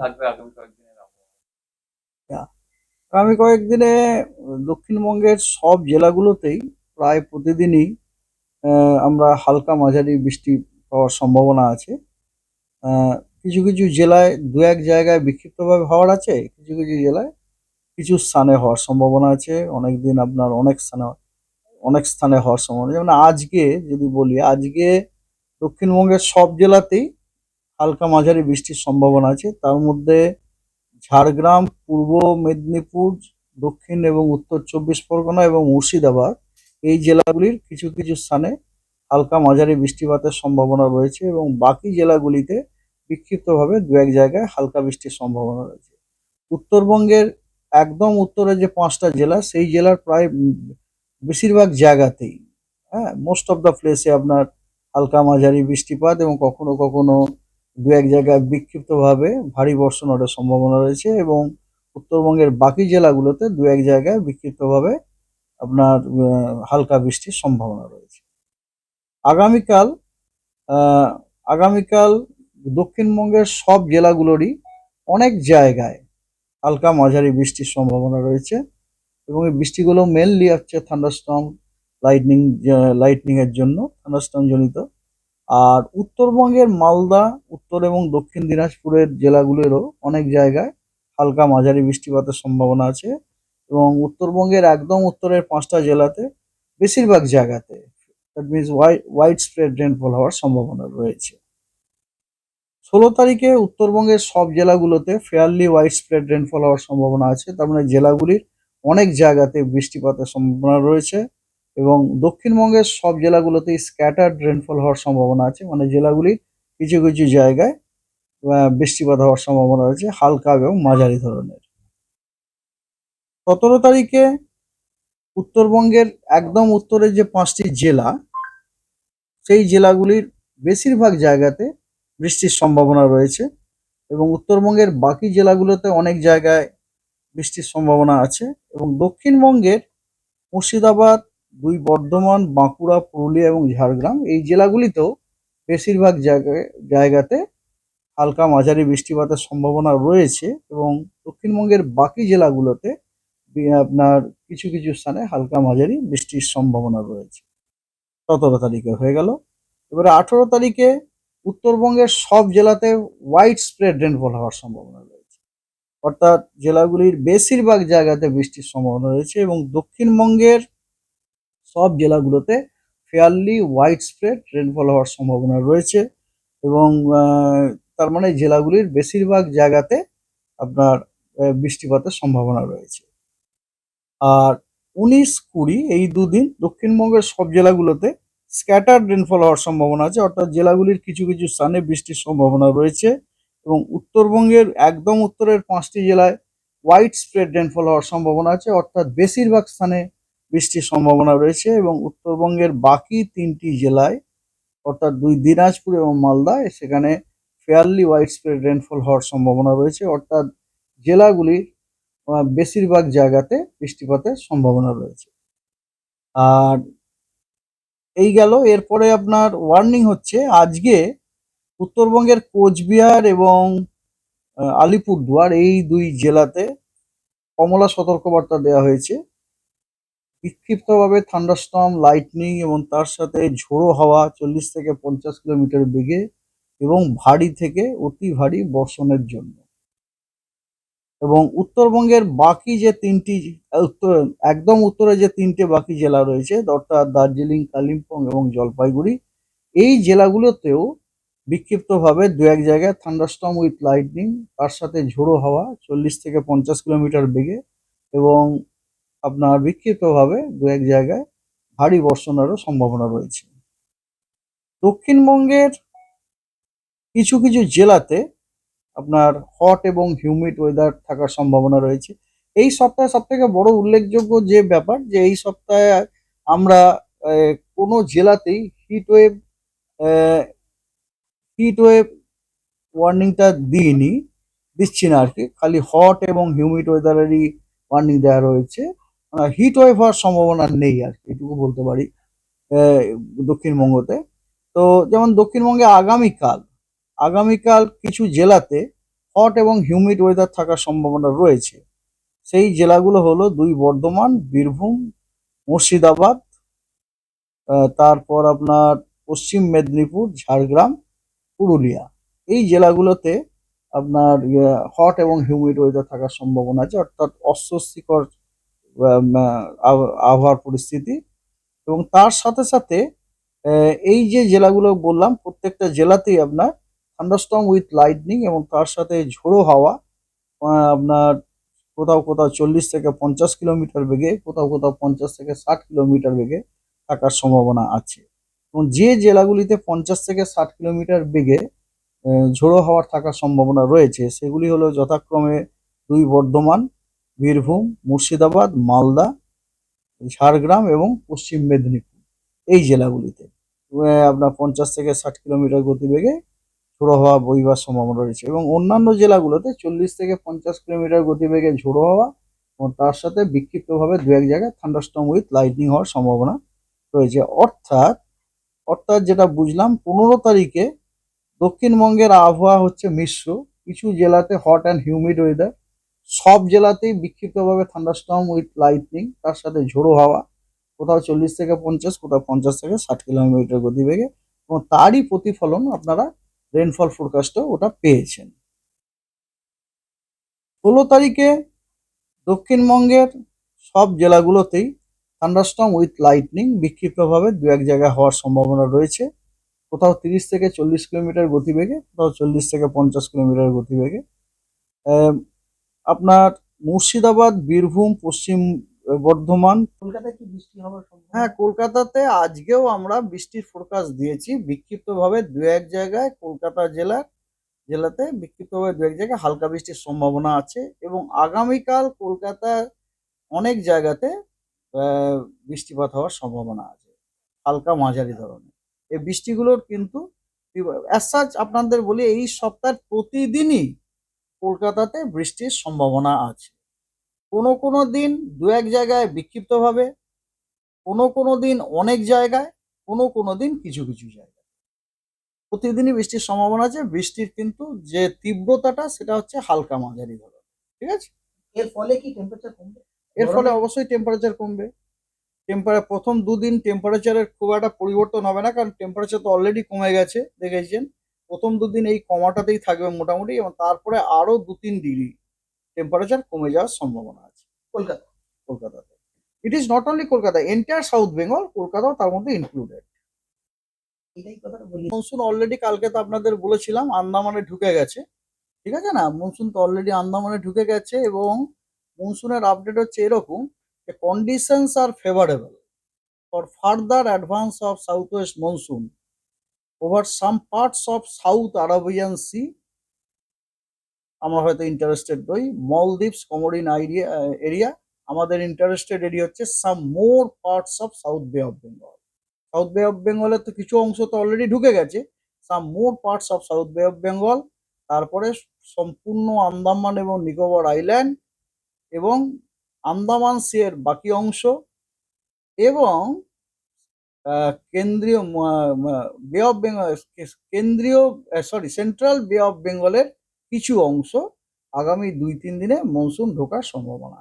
থাকবে আগামী কয়েকদিনের আবহাওয়া। আগামী কয়েকদিনে দক্ষিণবঙ্গের সব জেলাগুলোতেই প্রায় প্রতিদিনই আমরা হালকা মাঝারি বৃষ্টি হওয়ার সম্ভাবনা আছে। কিছু কিছু জেলায় দু এক জায়গায় বিক্ষিপ্তভাবে হওয়ার আছে, কিছু কিছু জেলায় কিছু স্থানে হওয়ার সম্ভাবনা আছে। অনেক দিন আপনার অনেক স্থানে অনেক স্থানে হওয়ার সম্ভাবনা যেমন আজকে যদি বলি, আজকে দক্ষিণবঙ্গের সব জেলাতেই হালকা মাঝারি বৃষ্টির সম্ভাবনা আছে। তার মধ্যে ঝাড়গ্রাম, পূর্ব মেদিনীপুর, দক্ষিণ এবং উত্তর চব্বিশ পরগনা এবং মুর্শিদাবাদ এই জেলাগুলির কিছু কিছু স্থানে হালকা মাঝারি বৃষ্টিপাতের সম্ভাবনা রয়েছে এবং বাকি জেলাগুলিতে বিক্ষিপ্তভাবে দু এক জায়গায় হালকা বৃষ্টির সম্ভাবনা রয়েছে। উত্তরবঙ্গের একদম উত্তরে যে পাঁচটা জেলা, সেই জেলার প্রায় বেশিরভাগ জায়গাতেই হ্যাঁ মোস্ট অফ দ্য প্লেসে আপনার হালকা মাঝারি বৃষ্টিপাত এবং কখনো কখনো দু এক জায়গায় বিক্ষিপ্তভাবে ভারী বর্ষণ হওয়ার সম্ভাবনা রয়েছে এবং উত্তরবঙ্গের বাকি জেলাগুলোতে দু এক জায়গায় বিক্ষিপ্তভাবে আপনার হালকা বৃষ্টির সম্ভাবনা রয়েছে। আগামীকাল আগামীকাল দক্ষিণবঙ্গের সব জেলাগুলোরই অনেক জায়গায় হালকা মাঝারি বৃষ্টির সম্ভাবনা রয়েছে এবং এই বৃষ্টিগুলো মেনলি হচ্ছে থান্ডারস্টর্ম লাইটনিং লাইটনিং এর জন্য থান্ডারস্টর্ম জনিত। আর উত্তরবঙ্গের মালদা, উত্তর এবং দক্ষিণ দিনাজপুরের জেলাগুলোরও অনেক জায়গায় হালকা মাঝারি বৃষ্টিপাতের সম্ভাবনা আছে এবং উত্তরবঙ্গের একদম উত্তরের পাঁচটা জেলাতে বেশিরভাগ জায়গাতে that means wide spread rainfall হওয়ার সম্ভাবনা রয়েছে। ষোলো তারিখে উত্তরবঙ্গের সব জেলাগুলোতে ফেয়ারলি ওয়াইড স্প্রেড রেনফল হওয়ার সম্ভাবনা আছে, তার মানে জেলাগুলির অনেক জায়গাতে বৃষ্টিপাতের সম্ভাবনা রয়েছে। এবং দক্ষিণবঙ্গের সব জেলাগুলোতেই স্ক্যাটার্ড রেনফল হওয়ার সম্ভাবনা আছে। মানে জেলাগুলির কিছু কিছু জায়গায় বৃষ্টিপাত হওয়ার সম্ভাবনা রয়েছে, হালকা এবং মাঝারি ধরনের। সতেরো তারিখে উত্তরবঙ্গের একদম উত্তরের যে পাঁচটি জেলা, সেই জেলাগুলির বেশিরভাগ জায়গাতে বৃষ্টির সম্ভাবনা রয়েছে এবং উত্তরবঙ্গের বাকি জেলাগুলোতে অনেক জায়গায় বৃষ্টির সম্ভাবনা আছে এবং দক্ষিণবঙ্গের মুর্শিদাবাদ দুই বর্ধমান, বাঁকুড়া, পুরুলিয়া এবং ঝাড়গ্রাম। এই জেলাগুলিতেও বেশিরভাগ জায়গায় জায়গাতে হালকা মাঝারি বৃষ্টিপাতের সম্ভাবনা রয়েছে এবং দক্ষিণবঙ্গের বাকি জেলাগুলোতে আপনার কিছু কিছু স্থানে হালকা মাঝারি বৃষ্টির সম্ভাবনা রয়েছে। সতেরো তারিখে হয়ে গেল। এবারে আঠেরো তারিখে উত্তরবঙ্গের সব জেলাতে হোয়াইট স্প্রেড রেনফল হওয়ার সম্ভাবনা রয়েছে। অর্থাৎ জেলাগুলির বেশিরভাগ জায়গাতে বৃষ্টির সম্ভাবনা রয়েছে এবং দক্ষিণবঙ্গের সব জেলাগুলোতে ফেয়ারলি হোয়াইট স্প্রেড রেনফল হওয়ার সম্ভাবনা রয়েছে এবং তার মানে জেলাগুলির বেশিরভাগ জায়গাতে আপনার বৃষ্টিপাতের সম্ভাবনা রয়েছে। আর উনিশ কুড়ি এই দুদিন দক্ষিণবঙ্গের সব জেলাগুলোতে স্ক্যাটার্ড রেনফল হওয়ার সম্ভাবনা আছে, অর্থাৎ জেলাগুলির কিছু কিছু স্থানে বৃষ্টির সম্ভাবনা রয়েছে এবং উত্তরবঙ্গের একদম উত্তরের পাঁচটি জেলায় হোয়াইট স্প্রেড রেনফল হওয়ার সম্ভাবনা আছে, অর্থাৎ বেশিরভাগ স্থানে বৃষ্টির সম্ভাবনা রয়েছে এবং উত্তরবঙ্গের বাকি তিনটি জেলায়, অর্থাৎ দুই দিনাজপুর এবং মালদায় সেখানে ফেয়ারলি ওয়াইড স্প্রেড রেনফল হওয়ার সম্ভাবনা রয়েছে। অর্থাৎ জেলাগুলির বেশিরভাগ জায়গাতে বৃষ্টিপাতের সম্ভাবনা রয়েছে। আর এই গেল। এরপরে আপনার ওয়ার্নিং হচ্ছে, আজকে উত্তরবঙ্গের কোচবিহার এবং আলিপুরদুয়ার, এই দুই জেলাতে কমলা সতর্কবার্তা দেওয়া হয়েছে। বিক্ষিপ্তভাবে থান্ডারস্টর্ম লাইটনিং এবং তার সাথে ঝোড়ো হাওয়া চল্লিশ থেকে পঞ্চাশ কিলোমিটার বেগে এবং ভারী থেকে অতি ভারী বর্ষণের জন্য। এবং উত্তরবঙ্গের বাকি যে তিনটি উত্তর, একদম উত্তরে যে তিনটে বাকি জেলা রয়েছে, অর্থাৎ দার্জিলিং, কালিম্পং এবং জলপাইগুড়ি, এই জেলাগুলোতেও বিক্ষিপ্তভাবে দু এক জায়গায় থান্ডারস্টর্ম উইথ লাইটনিং তার সাথে ঝোড়ো হাওয়া চল্লিশ থেকে পঞ্চাশ কিলোমিটার বেগে এবং আপনার বিক্ষিপ্তভাবে দু এক জায়গায় ভারী বর্ষণেরও সম্ভাবনা রয়েছে। দক্ষিণবঙ্গের কিছু কিছু জেলাতে আপনার হট এবং হিউমিড ওয়েদার থাকার সম্ভাবনা রয়েছে। এই সপ্তাহে সব থেকে বড় উল্লেখযোগ্য যে ব্যাপার, যে এই সপ্তাহে আমরা কোনো জেলাতেই হিট ওয়েভ হিট ওয়েভ ওয়ার্নিংটা দিইনি, দিচ্ছি না আর কি খালি হট এবং হিউমিড ওয়েদারেরই ওয়ার্নিং দেওয়া রয়েছে। হিট ওয়েভ হওয়ার সম্ভাবনা নেই আর এটুকু বলতে পারি দক্ষিণবঙ্গতে তো যেমন দক্ষিণবঙ্গে আগামীকাল আগামীকাল কিছু জেলাতে হট এবং হিউমিড ওয়েদার থাকার সম্ভাবনা রয়েছে। সেই জেলাগুলো হলো দুই বর্ধমান, বীরভূম, মুর্শিদাবাদ তারপর আপনার পশ্চিম মেদিনীপুর, ঝাড়গ্রাম, পুরুলিয়া। এই জেলাগুলোতে আপনার হট এবং হিউমিড ওয়েদার থাকার সম্ভাবনা আছে, অর্থাৎ অস্বস্তিকর আবহাওয়ার পরিস্থিতি এবং তার সাথে সাথে এই যে জেলাগুলো বললাম, প্রত্যেকটা জেলাতেই আপনার থান্ডারস্টর্ম উইথ লাইটনিং এবং তার সাথে ঝোড়ো হাওয়া আপনার কোথাও কোথাও চল্লিশ থেকে পঞ্চাশ কিলোমিটার বেগে, কোথাও কোথাও পঞ্চাশ থেকে ষাট কিলোমিটার বেগে থাকার সম্ভাবনা আছে। এবং যে জেলাগুলিতে পঞ্চাশ থেকে ষাট কিলোমিটার বেগে ঝোড়ো হাওয়ার থাকার সম্ভাবনা রয়েছে, সেগুলি হলো যথাক্রমে দুই বর্ধমান বীরভূম, মুর্শিদাবাদ, মালদা, ঝাড়গ্রাম এবং পশ্চিম মেদিনীপুর এই জেলাগুলিতে। আপনার পঞ্চাশ থেকে ষাট কিলোমিটার গতিবেগে ঝোড়ো হওয়া বইবার সম্ভাবনা রয়েছে এবং অন্যান্য জেলাগুলোতে চল্লিশ থেকে পঞ্চাশ কিলোমিটার গতিবেগে ঝোড়ো হওয়া এবং তার সাথে বিক্ষিপ্তভাবে দু এক জায়গায় থান্ডারস্টর্ম উইথ লাইটনিং হওয়ার সম্ভাবনা রয়েছে। অর্থাৎ অর্থাৎ যেটা বুঝলাম, পনেরো তারিখে দক্ষিণবঙ্গের আবহাওয়া হচ্ছে মিশ্র। কিছু জেলাতে হট অ্যান্ড হিউমিড ওয়েদার সব জেলাতেই বিক্ষিপ্তভাবে থান্ডারস্টর্ম উইথ লাইটনিং তার সাথে ঝোড়ো হাওয়া, কোথাও চল্লিশ থেকে পঞ্চাশ, কোথাও পঞ্চাশ থেকে ষাট কিলোমিটার গতিবেগে এবং তারই প্রতিফলন আপনারা রেনফল ফোরকাস্টে ওটা পেয়েছেন। ষোলো তারিখে দক্ষিণবঙ্গের সব জেলাগুলোতেই থান্ডারস্টর্ম উইথ লাইটনিং বিক্ষিপ্তভাবে দু এক জায়গায় হওয়ার সম্ভাবনা রয়েছে। কোথাও তিরিশ থেকে চল্লিশ কিলোমিটার গতিবেগে, কোথাও চল্লিশ থেকে পঞ্চাশ কিলোমিটার গতিবেগে। আপনার মুর্শিদাবাদ বীরভূম পশ্চিম বর্ধমান। কলকাতায় কি বৃষ্টি হওয়ার সম্ভাবনা? হ্যাঁ কলকাতাতে আজকেও আমরা বৃষ্টির ফোরকাস্ট দিয়েছি। বিক্ষিপ্তভাবে দু এক জায়গায় কলকাতা জেলার জেলাতে বিক্ষিপ্তভাবে দু এক জায়গায় হালকা বৃষ্টির সম্ভাবনা আছে এবং আগামীকাল কলকাতার অনেক জায়গাতে বৃষ্টিপাত হওয়ার সম্ভাবনা আছে হালকা মাঝারি ধরনের। এই বৃষ্টিগুলোর কিন্তু অ্যাজ আপনাদের বলি এই সপ্তাহের প্রতিদিনই কলকাতাতে বৃষ্টির সম্ভাবনা আছে। কোনো কোনো দিন দু এক জায়গায় বিক্ষিপ্তভাবে কোনো কোনো দিন অনেক জায়গায় কোনো কোনো দিন কিছু কিছু জায়গায়। প্রতিদিনই বৃষ্টির সম্ভাবনা আছে বৃষ্টির কিন্তু যে তীব্রতাটা সেটা হচ্ছে হালকা মাঝারি ধরনের ঠিক আছে? এর ফলে কি টেম্পারেচার কমবে? এর ফলে অবশ্যই টেম্পারেচার কমবে। টেম্পারে প্রথম দুদিন টেম্পারেচারের খুব একটা পরিবর্তন হবে না কারণ টেম্পারেচার তো অলরেডি কমে গেছে দেখেছেন? প্রথম দুদিন এই কমাটাতেই থাকবে মোটামুটি এবং তারপরে আরও দু তিন ডিগ্রি টেম্পারেচার কমে যাওয়ার সম্ভাবনা আছে। কলকাতা। কলকাতাতে। It is not only Kolkata entire south Bengal কলকাতাও তার মধ্যে ইনক্লুডেড মনসুন অলরেডি কালকে তো আপনাদের বলেছিলাম আন্দামানে ঢুকে গেছে। ঠিক আছে না? মনসুন তো অলরেডি আন্দামানে ঢুকে গেছে এবং মনসুনের আপডেট হচ্ছে এরকম conditions are favourable for further advance of south west monsoon over some parts of south Arabian sea আমরা হয়তো ইন্টারেস্টেড নই মলদ্বীপস কমোডিন আইডিয়া এরিয়া আমাদের ইন্টারেস্টেড এরিয়া হচ্ছে some more parts of south bay of Bengal south bay of বেঙ্গলের তো কিছু অংশ তো অলরেডি ঢুকে গেছে। Some more parts of south bay of Bengal তারপরে সম্পূর্ণ আন্দামান এবং নিকোবর আইল্যান্ড এবং আন্দামান সিয়ের বাকি অংশ এবং কেন্দ্রীয় বে অফ বেঙ্গল কেন্দ্রীয় সরি সেন্ট্রাল বে অফ বেঙ্গলের কিছু অংশ আগামী দুই তিন দিনে মনসুন ঢোকার সম্ভাবনা